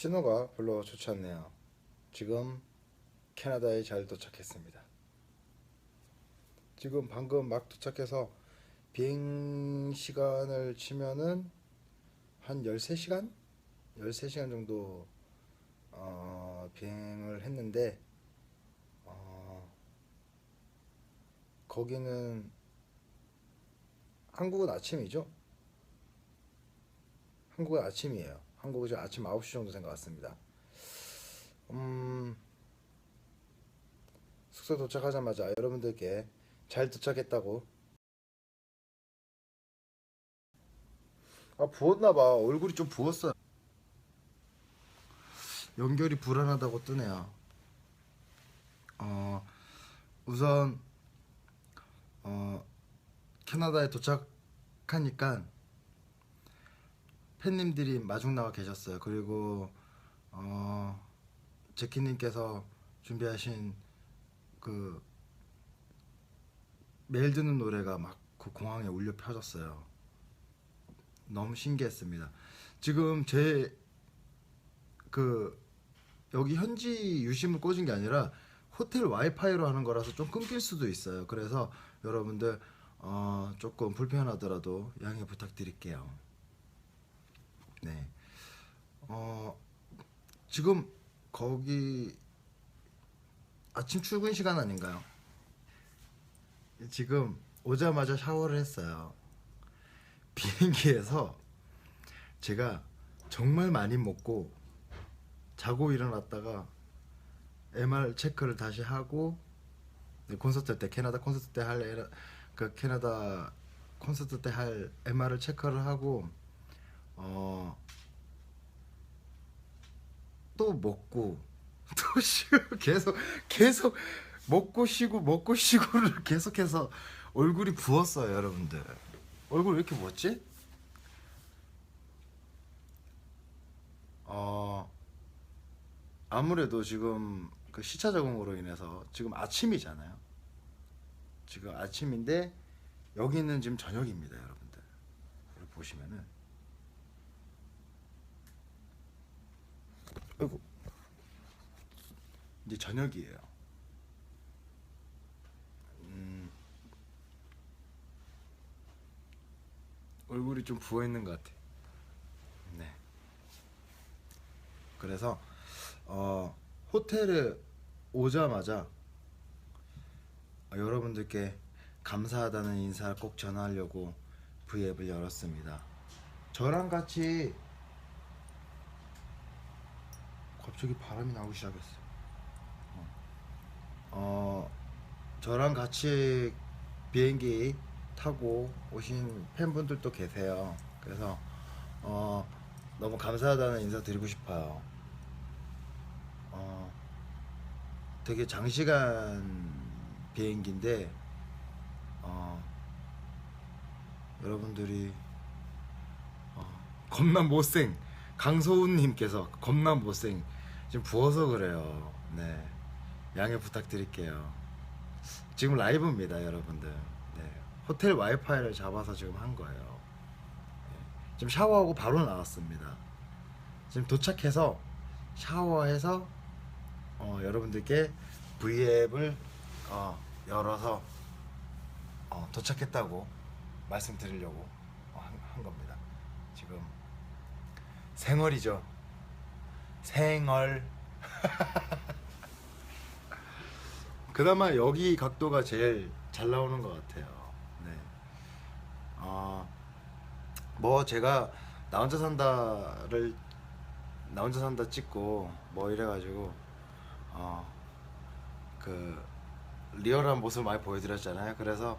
신호가 별로 좋지 않네요. 지금 캐나다에 잘 도착했습니다. 지금 방금 막 도착해서 비행 시간을 치면은 한 13시간? 13시간 정도 어, 비행을 했는데 어, 거기는 한국은 아침이죠? 한국은 아침이에요. 한국은 지금 아침 9시 정도 된것 같습니다. 음, 숙소 도착하자마자 여러분들께 잘 도착했다고. 아, 부었나봐. 얼굴이 좀 부었어요. 연결이 불안하다고 뜨네요. 어, 우선, 어, 캐나다에 도착하니까 팬님들이 마중 나와 계셨어요. 그리고 어, 제키님께서 준비하신 그 매일 듣는 노래가 막 그 공항에 울려 펴졌어요. 너무 신기했습니다. 지금 제 그 여기 현지 유심을 꽂은 게 아니라 호텔 와이파이로 하는 거라서 좀 끊길 수도 있어요. 그래서 여러분들 어, 조금 불편하더라도 양해 부탁드릴게요. 네. 어, 지금 거기 아침 출근 시간 아닌가요? 지금 오자마자 샤워를 했어요. 비행기에서 제가 정말 많이 먹고 자고 일어났다가 MR 체크를 다시 하고 네, 콘서트 때 캐나다 콘서트 때 할 그 캐나다 콘서트 때 할 MR을 체크를 하고 어, 또 먹고. 또 쉬고. 계속 계속 먹고 쉬고 먹고 쉬고를 계속해서 얼굴이 부었어요 여러분들. 얼굴 왜 이렇게 부었지? 어 아무래도 지금 그 시차 적응으로 인해서 지금 아침이잖아요. 지금 아침인데 여기는 지금 저녁입니다 여러분들. 보시면은 아이고 이제 저녁이에요. 음, 얼굴이 좀 부어 있는 것 같아. 네. 그래서 어, 호텔에 오자마자 어, 여러분들께 감사하다는 인사를 꼭 전하려고 V앱을 열었습니다. 저랑 같이 갑자기 바람이 나오기 시작했어. 어, 어, 저랑 같이 비행기 타고 오신 팬분들도 계세요. 그래서 어, 너무 감사하다는 인사 드리고 싶어요. 어, 되게 장시간 비행기인데 어, 여러분들이 어, 겁나 못생 강소훈님께서 겁나 못생 지금 부어서 그래요. 네 양해 부탁드릴게요. 지금 라이브입니다, 여러분들. 네 호텔 와이파이를 잡아서 지금 한 거예요. 네, 지금 샤워하고 바로 나왔습니다. 지금 도착해서 샤워해서 어, 여러분들께 V앱을 어, 열어서 어, 도착했다고 말씀드리려고 어, 한, 한 겁니다. 지금 생얼이죠. 생얼. 그나마 여기 각도가 제일 잘 나오는 것 같아요. 네. 어, 뭐 제가 나 혼자 산다를 나 혼자 산다 찍고 뭐 이래가지고 어, 그 리얼한 모습 많이 보여드렸잖아요. 그래서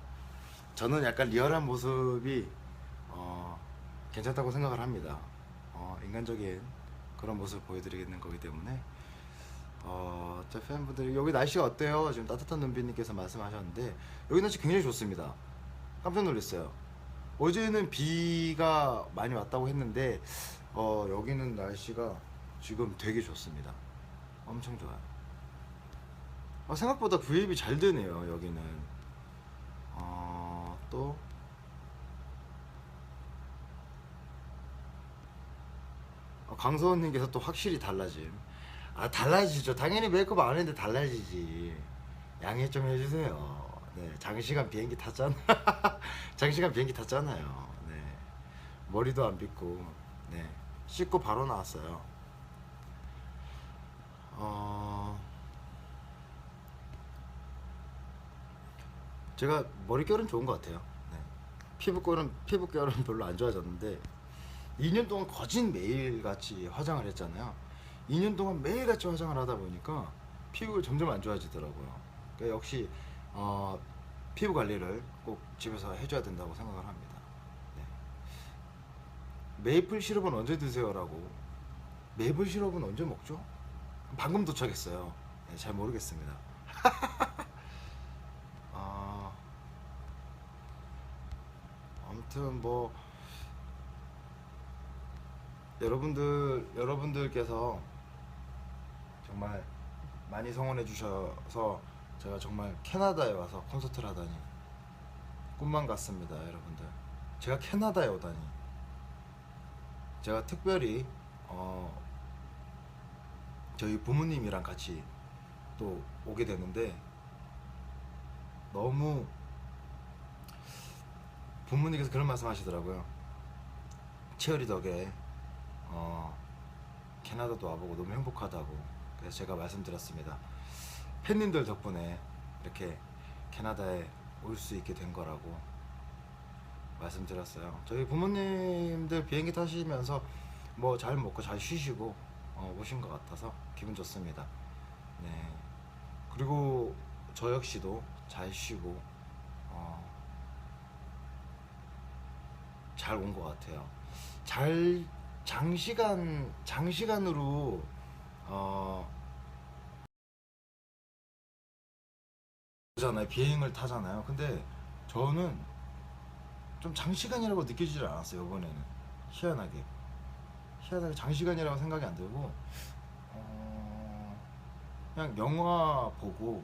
저는 약간 리얼한 모습이 어, 괜찮다고 생각을 합니다. 어, 인간적인 그런 모습을 보여드리겠는 거기 때문에 어, 제 팬분들이 여기 날씨가 어때요? 지금 따뜻한 눈빛님께서 말씀하셨는데 여기 날씨 굉장히 좋습니다. 깜짝 놀랐어요. 어제는 비가 많이 왔다고 했는데 어, 여기는 날씨가 지금 되게 좋습니다. 엄청 좋아요. 어, 생각보다 구입이 잘 되네요. 여기는 어, 또 강서원님께서 또 확실히 달라짐. 아 달라지죠. 당연히 메이크업 안 했는데 달라지지. 양해 좀 해주세요. 네, 장시간 비행기 탔잖아. 장시간 비행기 탔잖아요. 네, 머리도 안 빗고, 네, 씻고 바로 나왔어요. 어, 제가 머릿결은 좋은 것 같아요. 네. 피부결은 피부결은 별로 안 좋아졌는데 2년 동안 거진 매일같이 화장을 했잖아요. 2년 동안 매일같이 화장을 하다 보니까 피부가 점점 안 좋아지더라고요. 그러니까 역시 어, 피부 관리를 꼭 집에서 해줘야 된다고 생각을 합니다. 네. 메이플 시럽은 언제 드세요 라고? 메이플 시럽은 언제 먹죠? 방금 도착했어요. 네, 잘 모르겠습니다. 아, 아무튼 뭐 여러분들 여러분들께서 정말 많이 성원해 주셔서 제가 정말 캐나다에 와서 콘서트를 하다니 꿈만 같습니다, 여러분들. 제가 캐나다에 오다니. 제가 특별히 어 저희 부모님이랑 같이 또 오게 되는데 너무 부모님께서 그런 말씀 하시더라고요. 채열이 덕에 어, 캐나다도 와보고 너무 행복하다고 그래서 제가 말씀드렸습니다. 팬님들 덕분에 이렇게 캐나다에 올 수 있게 된 거라고 말씀드렸어요. 저희 부모님들 비행기 타시면서 뭐 잘 먹고 잘 쉬시고 어, 오신 것 같아서 기분 좋습니다. 네. 그리고 저 역시도 잘 쉬고 어, 잘온 것 같아요. 잘 장시간 장시간으로 어 잖아요. 비행을 타잖아요. 근데 저는 좀 장시간이라고 느껴지질 않았어요 이번에는. 희한하게. 희한하게 장시간이라고 생각이 안 들고 어, 그냥 영화 보고